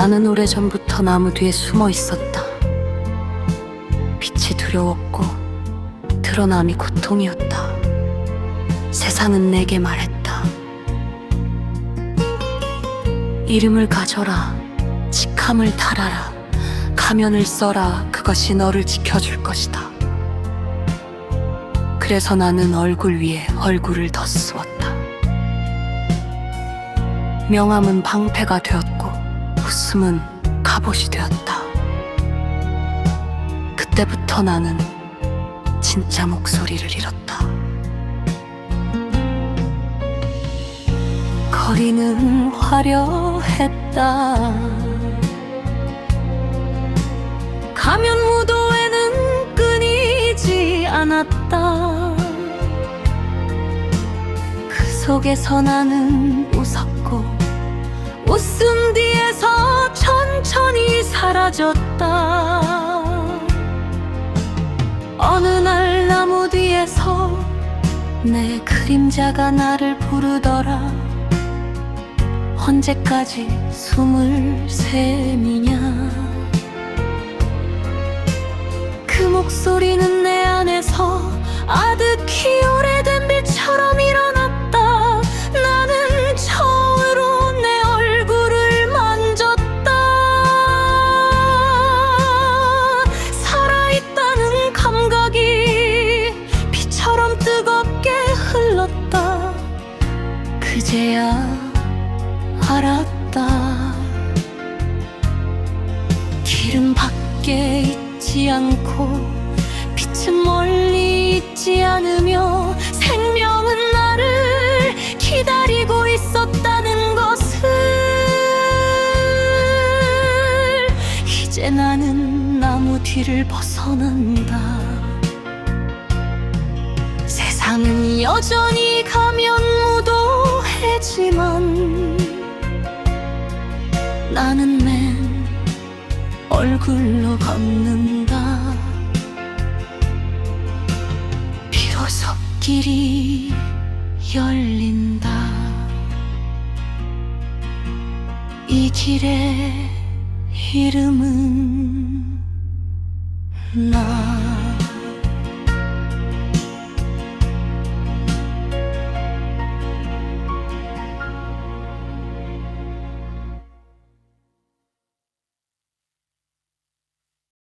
나는 오래전부터 나무 뒤에 숨어 있었다. 빛이 두려웠고 드러남이 고통이었다. 세상은 내게 말했다. 이름을 가져라. 직함을 달아라. 가면을 써라. 그것이 너를 지켜줄 것이다. 그래서 나는 얼굴 위에 얼굴을 더 쓰었다. 명함은 방패가 되었고 웃음은 갑옷이 되었다. 그때부터 나는 진짜 목소리를 잃었다. 거리는 화려했다. 가면 무도에는 끊이지 않았다. 그 속에서 나는 웃었고 웃음 천천히 사라졌다. 어느 날 나무 뒤에서 내 그림자가 나를 부르더라. 언제까지 숨을 셈이냐? 그 목소리는 그제야 알았다. 길은 밖에 있지 않고 빛은 멀리 있지 않으며 생명은 나를 기다리고 있었다는 것을 이제 나는 나무 뒤를 벗어난다. 세상은 여전히 가면 무도해지만 나는 맨 얼굴로 걷는다. 비로소 길이 열린다. 이 길의 이름은 나